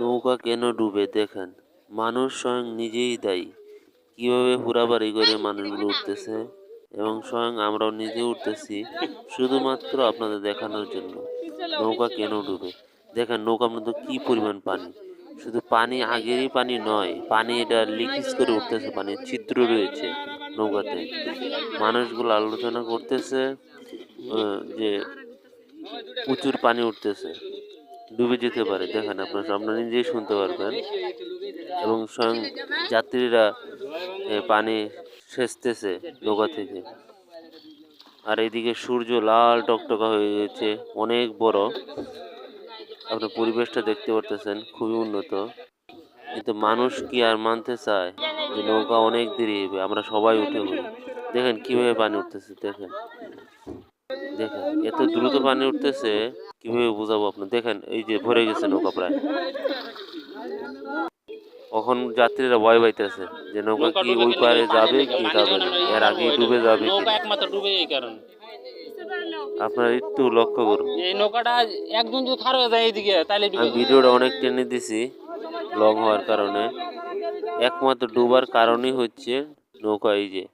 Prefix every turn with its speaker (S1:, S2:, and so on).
S1: নৌকা কেন ডুবে দেখেন? মানুষ স্বয়ং নিজেই দায়ী। কীভাবে হুড়াবাড়ি করে মানুষগুলো উঠতেছে? এবং স্বয়ং আমরাও নিজে উঠতেছি, শুধুমাত্র আপনাদের দেখানোর জন্য। নৌকা কেন ডুবে? দেখেন নৌকার মধ্যে কি পরিমাণ পানি? শুধু পানি আগেরই পানি নয়, পানি এটা লিকেজ করে উঠতেছে পানি ছিদ্র রয়েছে নৌকাতে। মানুষগুলো আলোচনা করতেছে যে প্রচুর পানি উঠতেছে। ডুবে যেতে পারে। দেখেন আপনার আপনারা নিজেই শুনতে পারবেন। এবং স্বয়ং যাত্রীরা পানি সেচতেছে নৌকা থেকে। আর এইদিকে সূর্য লাল টকটকা হয়ে গেছে অনেক বড়। আপনার পরিবেশটা দেখতে পারতেছেন, খুবই উন্নত। কিন্তু মানুষ কি আর মানতে চায় যে নৌকা অনেক দেরি হবে আমরা সবাই উঠে দেখেন কীভাবে পানি উঠতেছে, দেখেন। দেখেন এত দ্রুত পানি উঠতেছে কীভাবে বুঝাবো আপনার? দেখেন এই যে ভরে গেছে নৌকা প্রায়। কখন যাত্রীরা ভয় পাইতেছে যে নৌকা কি ওই পারে যাবে কি যাবে না? এর আগে ডুবে যাবে কি?
S2: একমাত্র ডুবে এই কারণে।
S1: আপনার একটু লক্ষ্য করুন।
S2: এই নৌকাটা একজন যদি খারাপ হয়ে যায় এইদিকে তাহলে
S1: আমি ভিডিওটা অনেক টেনে দিছি লং হওয়ার কারণে। একমাত্র ডুবার কারণই হচ্ছে নৌকা এই যে।